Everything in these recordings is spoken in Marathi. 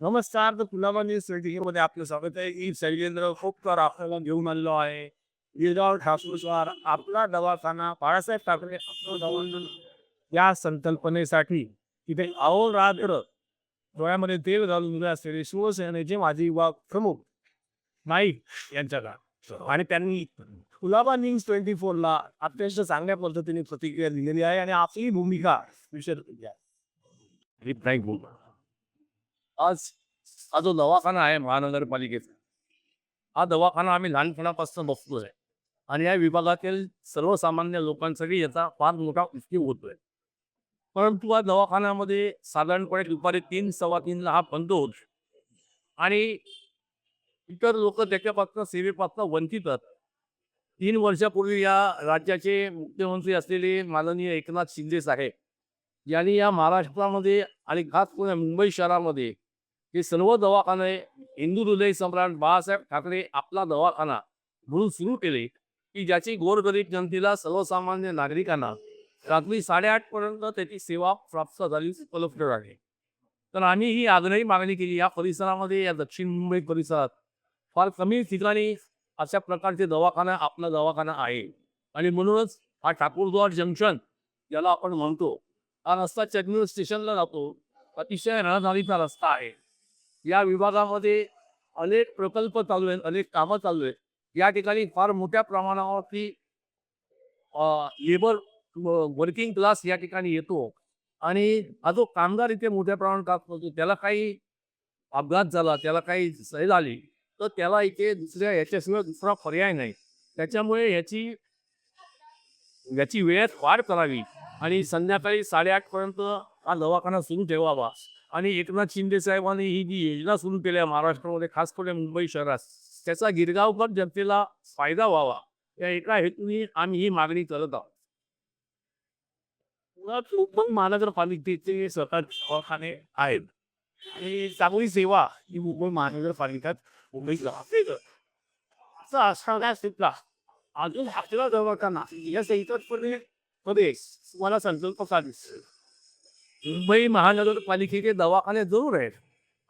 नमस्कार तर तुला न्यूजमध्ये आपलं स्वागत आहे. की शैलेंद्र खोपकर आपल्याला घेऊन आलेलो आहे. गिरगाव ठाकूरस्वार आपला दवाखाना बाळासाहेब ठाकरे आपलं या संकल्पनेसाठी. तिथे अहोरात्र डोळ्यामध्ये तेल घालून उभे असलेले शिवसेनेचे माजी युवा प्रमुख नाईक यांच्या काळ आणि त्यांनी कुलाबा न्यूज ट्वेंटी फोरला अत्यंत चांगल्या पद्धतीने प्रतिक्रिया दिलेली आहे आणि आपली भूमिका विषय आहे म्हणजे- आज हा जो दवाखाना आहे महानगरपालिकेचा. हा दवाखाना आम्ही लहानपणापासून बघतोय आणि या विभागातील सर्वसामान्य लोकांसाठी याचा फार मोठा उपयोग होतोय. परंतु या दवाखान्यामध्ये साधारणपणे दुपारी तीन सव्वा तीनला हा बंद होतो. आणि इतर लोक त्याच्यापासून सेवेपासून वंचित आहेत. तीन वर्षापूर्वी या राज्याचे मुख्यमंत्री असलेले माननीय एकनाथ शिंदे साहेब यांनी या महाराष्ट्रामध्ये आणि खास करून मुंबई शहरामध्ये हे सर्व दवाखाने हिंदू हृदय सम्राट बाळासाहेब ठाकरे आपला दवाखाना म्हणून सुरू केले की ज्याची गोरगरीब जनतेला सर्वसामान्य नागरिकांना रात्री साडेआठ पर्यंत त्याची सेवा प्राप्त झाली उपलब्ध आहे. तर आम्ही ही आग्रही मागणी केली या परिसरामध्ये या दक्षिण मुंबई परिसरात फार कमी ठिकाणी अशा प्रकारचे दवाखाना आपला दवाखाना आहे. आणि म्हणूनच हा ठाकूरद्वार जंक्शन ज्याला आपण म्हणतो हा रस्ता चेकनूर स्टेशनला जातो. अतिशय रहदारीचा रस्ता आहे. या विभागामध्ये अनेक प्रकल्प चालू आहेत अनेक कामं चालू आहेत. या ठिकाणी फार मोठ्या प्रमाणावरती लेबर वर्किंग क्लास या ठिकाणी येतो. आणि हा जो कामगार इथे मोठ्या प्रमाणात काम करतो त्याला काही अपघात झाला त्याला काही सैल आली तर त्याला इथे दुसऱ्या याच्याशिवाय दुसरा पर्याय नाही. त्याच्यामुळे याची याची वेळेत वाढ करावी आणि संध्याकाळी साडेआठपर्यंत हा दवाखाना सुरू ठेवावा. आणि एकनाथ शिंदे साहेबांनी ही जी योजना सुरू केली महाराष्ट्रामध्ये खास करून मुंबई शहरात त्याचा गिरगावकर जनतेला फायदा व्हावा. या एका हेतूने आम्ही ही मागणी करत आहोत. पण महानगरपालिकेचे स्वतः दवाखाने आहेत. आणि चांगली सेवा ही मुंबई महानगरपालिकेत मुंबई असं असण्याचा अजून आपला दवाखाना या मध्ये तुम्हाला संकल्प का दिसतो मुंबई महानगरपालिकेचे दवाखाने जरूर आहेत.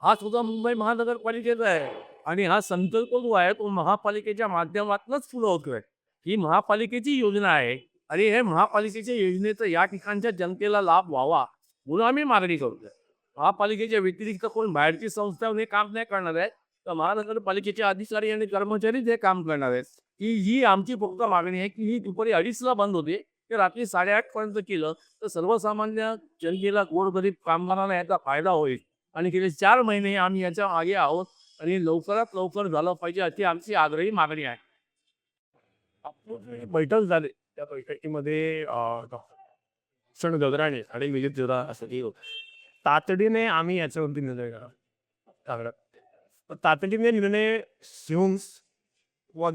हा सुद्धा मुंबई महानगरपालिकेचा आहे. आणि हा संकल्प जो आहे तो महापालिकेच्या माध्यमातूनच पुढं होतोय. ही महापालिकेची योजना आहे. आणि हे महापालिकेच्या योजनेचा या ठिकाणच्या जनतेला लाभ व्हावा म्हणून आम्ही मागणी करतोय. महापालिकेच्या व्यतिरिक्त कोण बाहेरची संस्था हे काम नाही करणार आहेत तर महानगरपालिकेचे अधिकारी आणि कर्मचारीच हे काम करणार आहेत. की ही आमची फक्त मागणी आहे की ही दुपारी अडीचला बंद होते. ते रात्री साडेआठ पर्यंत केलं तर सर्वसामान्य जनतेला गोरगरीब कामगारांना याचा फायदा होईल. आणि गेले चार महिने आम्ही याच्या मागे आहोत आणि लवकरात लवकर झालं पाहिजे अशी आमची आग्रही मागणी आहे. बैठक झाली त्या बैठकीमध्ये क्षण गजराणे आणि विजय जोरा असं तातडीने आम्ही याच्यावरती निर्णय करा तातडीने निर्णय घेऊन किंवा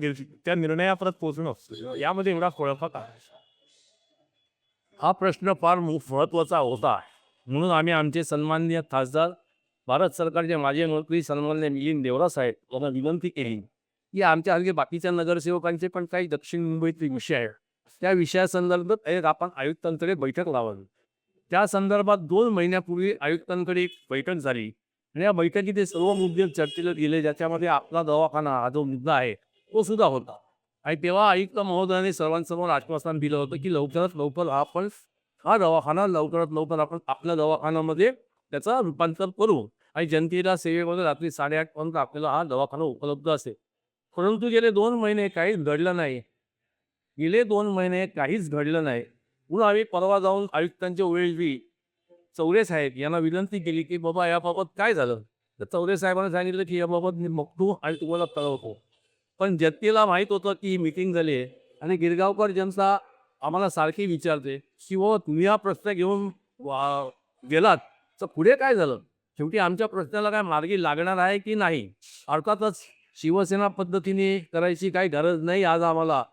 त्या निर्णयापर्यंत पोहोचणं असतो. यामध्ये एवढा खोळफा का हा प्रश्न फार महत्त्वाचा होता. म्हणून आम्ही आमचे सन्माननीय खासदार भारत सरकारचे माजी मंत्री सन्माननीय मिलिंद देवरा साहेब यांना विनंती केली की आमच्या हल्ली बाकीच्या नगरसेवकांचे पण काही दक्षिण मुंबईतले विषय आहेत. त्या विषयासंदर्भात एक आपण आयुक्तांकडे बैठक लावावी त्या संदर्भात दोन महिन्यापूर्वी आयुक्तांकडे एक बैठक झाली. आणि या बैठकीत सर्व मुद्दे चर्चेला गेले ज्याच्यामध्ये आपला दवाखाना हा जो मुद्दा आहे तो सुद्धा होता. आणि तेव्हा आयुक्त महोदयाने सर्वांसमोर आश्वासन दिलं होतं की लवकरात लवकर आपण हा दवाखाना लवकरात लवकर आपण आपल्या दवाखान्यामध्ये त्याचा रूपांतर करू. आणि जनतेला सेवेमध्ये रात्री साडेआठ पर्यंत आपल्याला हा दवाखाना उपलब्ध असेल. परंतु गेले दोन महिने काहीच घडलं नाही. गेले दोन महिने काहीच घडलं नाही. म्हणून आम्ही परवा जाऊन आयुक्तांचे वेळी चौरे साहेब यांना विनंती केली की बाबा याबाबत काय झालं? तर चौरे साहेबांना सांगितलं की याबाबत मी बघतो आणि तुम्हाला कळवतो. पण जनतेला माहीत होतं की ही मिटिंग झाली आहे. आणि गिरगावकर जनता आम्हाला सारखी विचारते की बाबा तुम्ही हा प्रश्न घेऊन वा- गेलात तर पुढे काय झालं? शेवटी आमच्या प्रश्नाला काय मार्गी लागणार आहे की नाही? अर्थातच शिवसेना पद्धतीने करायची काही गरज नाही आज आम्हाला.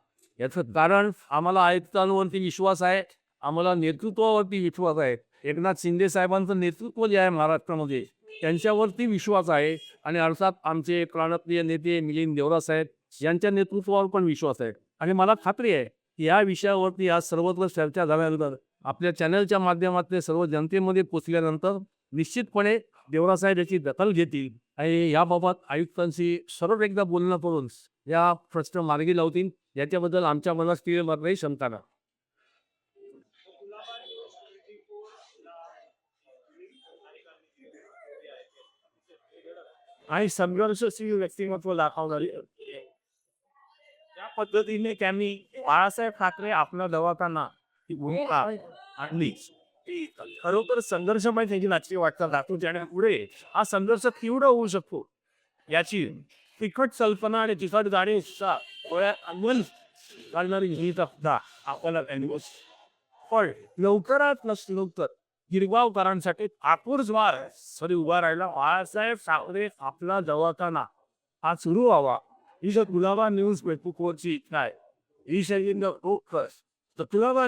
याचं कारण आम्हाला आयुक्तांवरती विश्वास आहे आम्हाला नेतृत्वावरती विश्वास आहे. एकनाथ शिंदे साहेबांचं नेतृत्व जे आहे महाराष्ट्रामध्ये त्यांच्यावरती विश्वास आहे. आणि अर्थात आमचे प्राणप्रिय नेते मिलिंद देवरा साहेब यांच्या नेतृत्वावर पण विश्वास आहे. आणि मला खात्री आहे की या विषयावरती आज सर्वत्र चर्चा झाल्यानंतर आपल्या चॅनलच्या माध्यमातले सर्व जनतेमध्ये पोचल्यानंतर निश्चितपणे देवरासाहेब याची दखल घेतील. आणि याबाबत आयुक्तांशी सर्व एकदा बोलणं करून या प्रश्न मार्गी लावतील. याच्याबद्दल आमच्या मनात स्थिर मात्रही क्षमता ना आणि संघर्षशील व्यक्तिमत्व दाखवणारी पद्धतीने त्यांनी बाळासाहेब ठाकरे आपला दवाखाना ही भूमिका आणली. खरोखर संघर्षमय त्यांची नाटकी वाटतात. दाखवते आणि पुढे हा संघर्ष तीव्र होऊ शकतो. याची तिखट कल्पना आणि तिखट गाणी आणून घालणारी ही सुद्धा आपल्याला त्यांनी पण लवकरात नस लवकर गिरगावकरांसाठी आपूर्जवार सरी उभा राहिला. बाळासाहेब ठाकरे आपला दवाखाना हा सुरू व्हावा. ही जर गुलाबा न्यूज फेसबुकवरची इच्छा आहे ही शैली फोकस तर गुलाबा